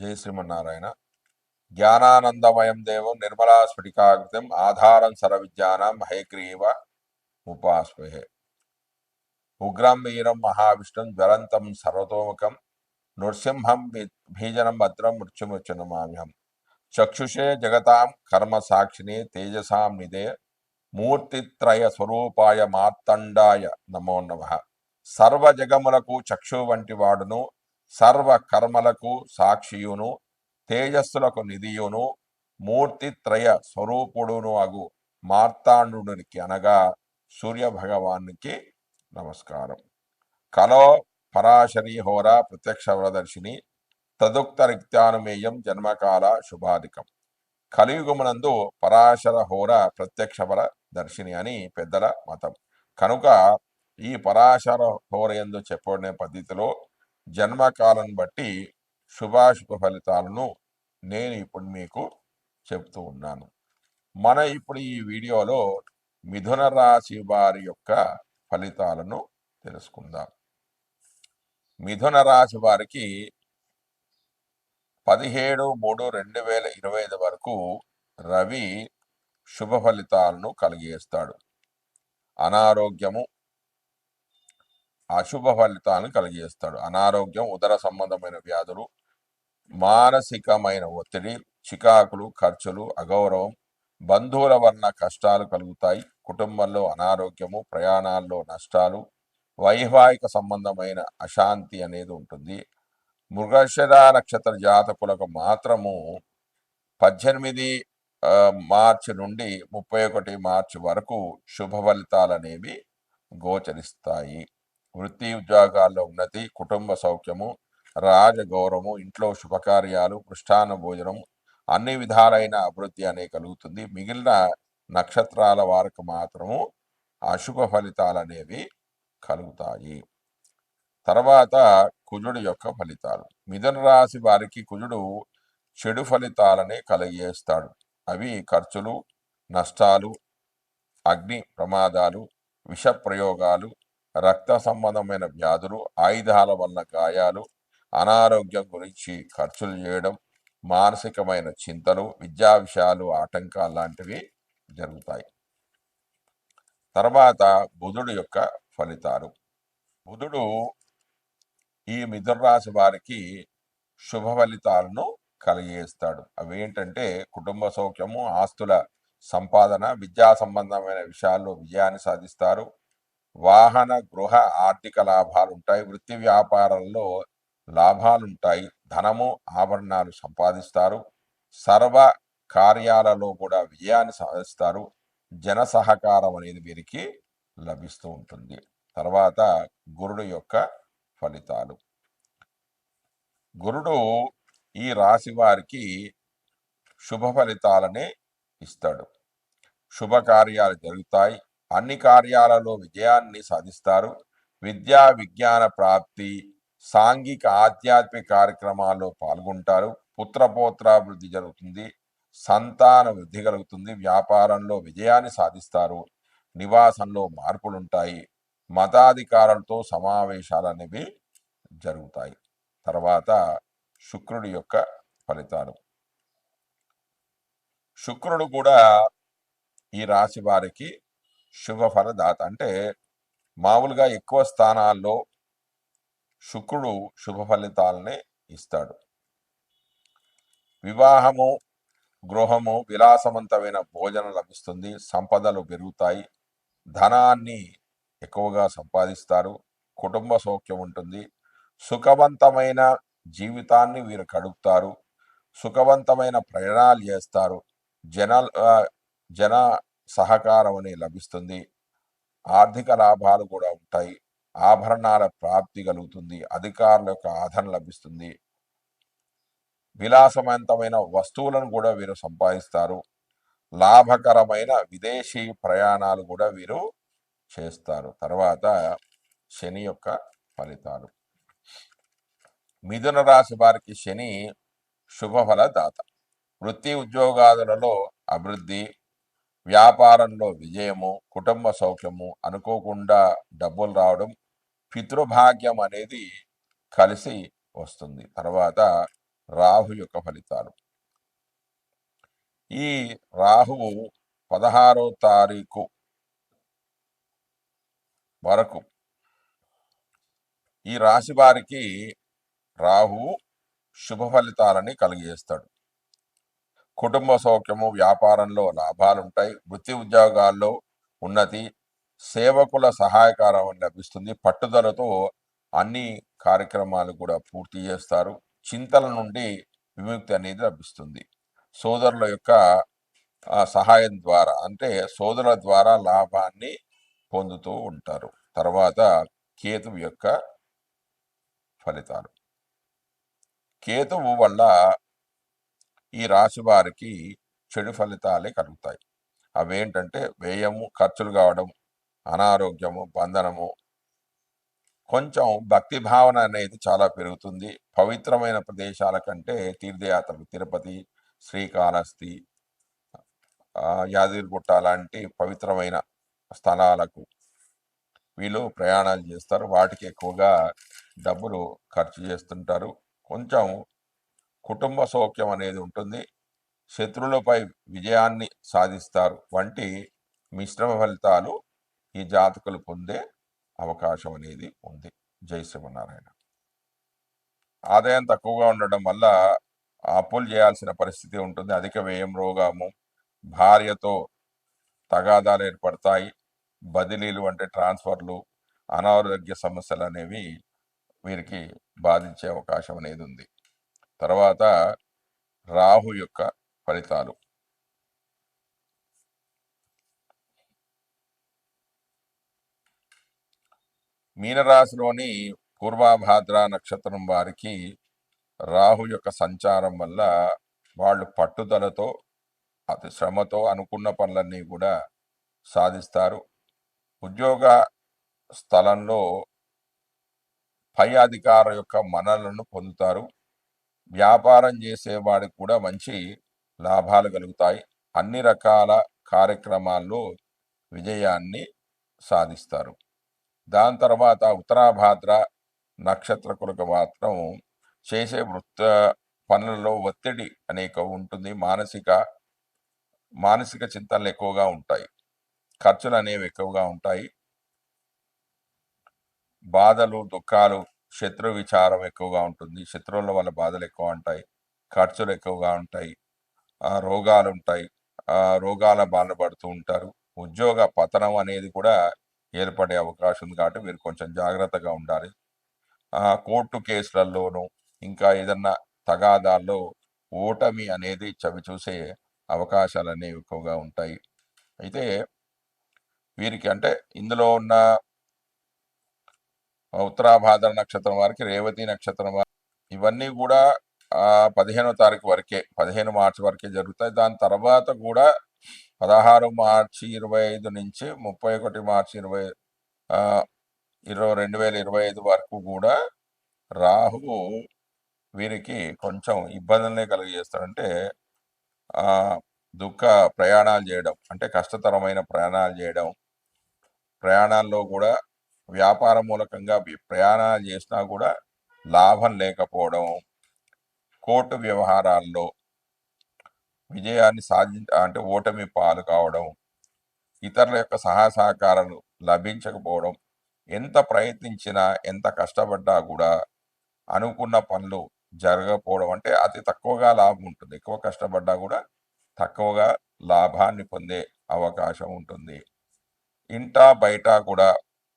జై శ్రీమన్నారాయణ. జ్ఞానానందమయం దేవం నిర్మలా స్ఫటికాకృతం ఆధారం సర విద్యానం హయగ్రీవ ఉపాస్మహే ఉగ్రం వీరం మహావిష్ణుం జ్వలంతం సర్వతోముఖం నృసింహం భీజనం భద్రం మృత్యుముచ్చనమామ్యహం చక్షుషే జగతాం కర్మ సాక్షిని తేజసాం నిదే మూర్తిత్రయ స్వరూపాయ మార్తండాయ నమో నమ. సర్వ జగములకు చక్షు వంటి వాడును సర్వ కర్మలకు సాక్షియును తేజస్సులకు నిధియును మూర్తిత్రయ స్వరూపుడును అగు మార్తాండునికి అనగా సూర్య భగవానికి నమస్కారం. కలో పరాశరీ హోర ప్రత్యక్ష వరదర్శిని తదుక్త రిక్తానుమేయం జన్మకాల శుభాధికం. కలియుగమునందు పరాశర హోర ప్రత్యక్షవర దర్శిని అని పెద్దల మతం. కనుక ఈ పరాశర హోర ఎందు చెప్పబడిన పద్ధతిలో జన్మకాలం బట్టి శుభాశుభ ఫలితాలను నేను ఇప్పుడు మీకు చెప్తూ ఉన్నాను. మన ఇప్పుడు ఈ వీడియోలో మిథున రాశి వారి యొక్క ఫలితాలను తెలుసుకుందాం. మిథున రాశి వారికి పదిహేడు మూడు రెండు వేల ఇరవై ఐదు వరకు రవి శుభ ఫలితాలను కలిగేస్తాడు. అనారోగ్యము అశుభ ఫలితాలను కలిగేస్తాడు. అనారోగ్యం ఉదర సంబంధమైన వ్యాధులు మానసికమైన ఒత్తిడి చికాకులు ఖర్చులు అగౌరవం బంధువుల వలన కష్టాలు కలుగుతాయి. కుటుంబంలో అనారోగ్యము ప్రయాణాల్లో నష్టాలు వైవాహిక సంబంధమైన అశాంతి అనేది ఉంటుంది. మృగశిర నక్షత్ర జాతకులకు మాత్రము పద్దెనిమిది మార్చి నుండి ముప్పై ఒకటి మార్చి వరకు శుభ ఫలితాలు అనేవి గోచరిస్తాయి. వృత్తి ఉద్యోగాల్లో ఉన్నతి కుటుంబ సౌఖ్యము రాజగౌరవము ఇంట్లో శుభకార్యాలు పృష్టాన భోజనం అన్ని విధాలైన అభివృద్ధి అనే కలుగుతుంది. మిగిలిన నక్షత్రాల వారికి మాత్రము అశుభ ఫలితాలు అనేవి కలుగుతాయి. తర్వాత కుజుడు యొక్క ఫలితాలు. మిథున రాశి వారికి కుజుడు చెడు ఫలితాలనే కలిగేస్తాడు. అవి ఖర్చులు నష్టాలు అగ్ని ప్రమాదాలు విష ప్రయోగాలు రక్త సంబంధమైన వ్యాధులు ఆయుధాల వల్ల గాయాలు అనారోగ్యం గురించి ఖర్చులు చేయడం మానసికమైన చింతలు విద్యా విషయాలు ఆటంకాలు లాంటివి జరుగుతాయి. తర్వాత బుధుడు యొక్క ఫలితాలు. బుధుడు ఈ మిథునరాశి వారికి శుభ ఫలితాలను కలిగేస్తాడు అవి ఏంటంటే కుటుంబ సౌఖ్యము ఆస్తుల సంపాదన విద్యా సంబంధమైన విషయాల్లో విజయాన్ని సాధిస్తారు. వాహన గృహ ఆర్థిక లాభాలు ఉంటాయి వృత్తి వ్యాపారంలో లాభాలు ఉంటాయి ధనము ఆభరణాలు సంపాదిస్తారు. సర్వ కార్యాలలో కూడా విజయాన్ని సాధిస్తారు. జన సహకారం అనేది వీరికి లభిస్తూ ఉంటుంది. తర్వాత గురుడు యొక్క ఫలితాలు. గురుడు ఈ రాశి వారికి శుభ ఫలితాలనే ఇస్తాడు. శుభకార్యాలు జరుగుతాయి. అన్ని కార్యాలలో విజయాన్ని సాధిస్తారు. విద్యా విజ్ఞాన ప్రాప్తి సాంఘిక ఆధ్యాత్మిక కార్యక్రమాల్లో పాల్గొంటారు. పుత్రపోత్రాభివృద్ధి జరుగుతుంది. సంతాన వృద్ధి కలుగుతుంది. వ్యాపారంలో విజయాన్ని సాధిస్తారు. నివాసంలో మార్పులుంటాయి. మతాధికారులతో సమావేశాలు అనేవి జరుగుతాయి. తర్వాత శుక్రుడి యొక్క ఫలితాలు. శుక్రుడు కూడా ఈ రాశి వారికి శుభ ఫలదాత అంటే మామూలుగా ఎక్కువ స్థానాల్లో శుక్రుడు శుభ ఫలితాలనే ఇస్తాడు. వివాహము గృహము విలాసవంతమైన భోజనం లభిస్తుంది. సంపదలు పెరుగుతాయి. ధనాన్ని ఎక్కువగా సంపాదిస్తారు. కుటుంబ సౌఖ్యం ఉంటుంది. సుఖవంతమైన జీవితాన్ని వీరు గడుపుతారు. సుఖవంతమైన ప్రయాణాలు చేస్తారు. జన జన సహకారం అని లభిస్తుంది. ఆర్థిక లాభాలు కూడా ఉంటాయి. ఆభరణాల ప్రాప్తి కలుగుతుంది. అధికారుల యొక్క ఆదరణ లభిస్తుంది. విలాసవంతమైన వస్తువులను కూడా వీరు సంపాదిస్తారు. లాభకరమైన విదేశీ ప్రయాణాలు కూడా వీరు చేస్తారు. తర్వాత శని యొక్క ఫలితాలు. మిథున రాశి వారికి శని శుభఫలదాత వృత్తి ఉద్యోగాదులలో అభివృద్ధి వ్యాపారంలో విజయము కుటుంబ సౌఖ్యము అనుకోకుండా డబ్బులు రావడం పితృభాగ్యం అనేది కలిసి వస్తుంది. తర్వాత రాహు యొక్క ఫలితాలు. ఈ రాహువు పదహారో తారీఖు వరకు ఈ రాశి వారికి రాహువు శుభ ఫలితాలని కలిగజేస్తాడు. కుటుంబ సౌఖ్యము వ్యాపారంలో లాభాలుంటాయి. వృత్తి ఉద్యోగాల్లో ఉన్నతి సేవకుల సహాయకారం లభిస్తుంది. పట్టుదలతో అన్ని కార్యక్రమాలు కూడా పూర్తి చేస్తారు. చింతల నుండి విముక్తి అనేది లభిస్తుంది. సోదరుల యొక్క సహాయం ద్వారా అంటే సోదరుల ద్వారా లాభాన్ని పొందుతూ ఉంటారు. తర్వాత కేతువు యొక్క ఫలితాలు. కేతువు వల్ల ఈ రాశి వారికి చెడు ఫలితాలే కలుగుతాయి. అవేంటంటే వ్యయము ఖర్చులు కావడం అనారోగ్యము బంధనము కొంచెం భక్తి భావన అనేది చాలా పెరుగుతుంది. పవిత్రమైన ప్రదేశాల కంటే తీర్థయాత్రలు తిరుపతి శ్రీకాళహస్తి యాదగిరిగుట్ట లాంటి పవిత్రమైన స్థలాలకు వీళ్ళు ప్రయాణాలు చేస్తారు. వాటికి ఎక్కువగా డబ్బులు ఖర్చు చేస్తుంటారు. కొంచెం కుటుంబ సౌఖ్యం అనేది ఉంటుంది. శత్రువులపై విజయాన్ని సాధిస్తారు. వంటి మిశ్రమ ఫలితాలు ఈ జాతకులు పొందే అవకాశం అనేది ఉంది. జై శ్రీమన్నారాయణ. ఆదాయం తక్కువగా ఉండడం వల్ల అప్పులు చేయాల్సిన పరిస్థితి ఉంటుంది. అధిక వ్యయం రోగము భార్యతో తగాదాలు ఏర్పడతాయి. బదిలీలు అంటే ట్రాన్స్ఫర్లు అనారోగ్య సమస్యలు అనేవి వీరికి బాధించే అవకాశం అనేది ఉంది. తర్వాత రాహు యొక్క ఫలితాలు. మీనరాశిలోని పూర్వాభాద్ర నక్షత్రం వారికి రాహు యొక్క సంచారం వల్ల వాళ్ళు పట్టుదలతో అతి శ్రమతో అనుకున్న పనులన్నీ కూడా సాధిస్తారు. ఉద్యోగ స్థలంలో పై అధికార యొక్క మనలను పొందుతారు. వ్యాపారం చేసేవాడికి కూడా మంచి లాభాలు కలుగుతాయి. అన్ని రకాల కార్యక్రమాల్లో విజయాన్ని సాధిస్తారు. దాని తర్వాత ఉత్తరాభాద్ర నక్షత్రకులకు మాత్రం చేసే వృత్త పనులలో ఒత్తిడి అనేక ఉంటుంది. మానసిక మానసిక చింతనలు ఎక్కువగా ఉంటాయి. ఖర్చులు అనేవి ఎక్కువగా ఉంటాయి. బాధలు దుఃఖాలు శత్రు విచారం ఎక్కువగా ఉంటుంది. శత్రువుల వల్ల బాధలు ఎక్కువ ఉంటాయి. ఖర్చులు ఎక్కువగా ఉంటాయి. ఆ, రోగాలు ఉంటాయి ఆ, రోగాల బాధ పడుతూ ఉంటారు. ఉద్యోగ పతనం అనేది కూడా ఏర్పడే అవకాశం ఉంది కాబట్టి మీరు కొంచెం జాగ్రత్తగా ఉండాలి. ఆ, కోర్టు కేసులలోనూ ఇంకా ఏదన్నా తగాదాల్లో ఓటమి అనేది చవి చూసే అవకాశాలు అనేవి ఎక్కువగా ఉంటాయి. అయితే వీరికి అంటే ఇందులో ఉన్న ఉత్తరాభాద్ర నక్షత్రం వారికి రేవతి నక్షత్రం వారికి ఇవన్నీ కూడా ఆ, పదిహేనో తారీఖు వరకే పదిహేను మార్చి వరకే జరుగుతాయి. దాని తర్వాత కూడా పదహారు మార్చి ఇరవై ఐదు నుంచి ముప్పై ఒకటి మార్చి ఇరవై ఇరవై రెండు వేల ఇరవై ఐదు వరకు కూడా రాహువు వీరికి కొంచెం ఇబ్బందులనే కలిగజేస్తాడంటే ఆ, దుఃఖ ప్రయాణాలు చేయడం అంటే కష్టతరమైన ప్రయాణాలు చేయడం ప్రయాణాల్లో కూడా వ్యాపార మూలకంగా ప్రయాణాలు చేసినా కూడా లాభం లేకపోవడం కోర్టు వ్యవహారాల్లో విజయాన్ని సాధి అంటే ఓటమి పాలు కావడం ఇతరుల యొక్క సహాయ సహకారాలు లభించకపోవడం ఎంత ప్రయత్నించినా ఎంత కష్టపడ్డా కూడా అనుకున్న పనులు జరగకపోవడం అంటే అతి తక్కువగా లాభం ఉంటుంది. ఎక్కువ కష్టపడ్డా కూడా తక్కువగా లాభాన్ని పొందే అవకాశం ఉంటుంది. ఇంటా బయట కూడా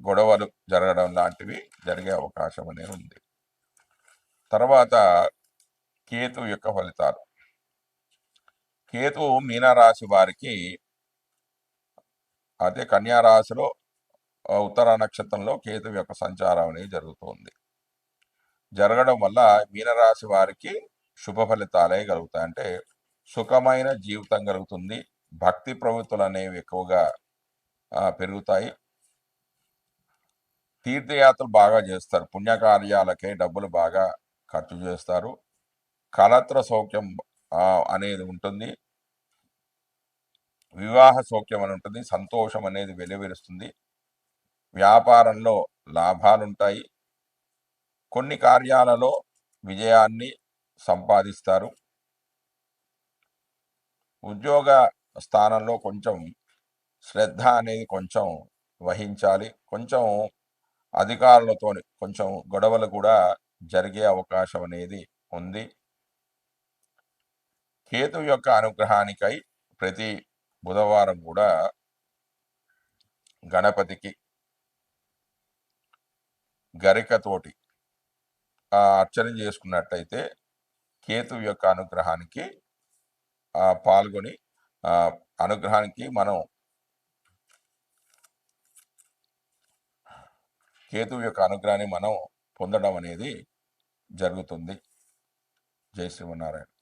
గొడవలు జరగడం లాంటివి జరిగే అవకాశం అనేది ఉంది. తర్వాత కేతు యొక్క ఫలితాలు. కేతు మీనరాశి వారికి అదే కన్యారాశిలో ఉత్తర నక్షత్రంలో కేతు యొక్క సంచారం అనేది జరుగుతుంది. జరగడం వల్ల మీనరాశి వారికి శుభ ఫలితాలే కలుగుతాయి. అంటే సుఖమైన జీవితం కలుగుతుంది. భక్తి ప్రవృత్తులు అనేవి ఎక్కువగా పెరుగుతాయి. తీర్థయాత్రలు బాగా చేస్తారు. పుణ్యకార్యాలకే డబ్బులు బాగా ఖర్చు చేస్తారు. కలత్ర సౌఖ్యం అనేది ఉంటుంది. వివాహ సౌఖ్యం అని ఉంటుంది. సంతోషం అనేది వెలువరుస్తుంది వ్యాపారంలో లాభాలుంటాయి. కొన్ని కార్యాలలో విజయాన్ని సంపాదిస్తారు. ఉద్యోగ స్థానంలో కొంచెం శ్రద్ధ అనేది కొంచెం వహించాలి. కొంచెం అధికారులతో కొంచెం గొడవలు కూడా జరిగే అవకాశం అనేది ఉంది. కేతు యొక్క అనుగ్రహానికై ప్రతి బుధవారం కూడా గణపతికి గరికతోటి ఆ, అర్చన చేసుకున్నట్టయితే కేతు యొక్క అనుగ్రహానికి పాల్గొని అనుగ్రహానికి మనం కేతువు యొక్క అనుగ్రహాన్ని మనం పొందడం అనేది జరుగుతుంది. జై శ్రీమన్నారాయణ.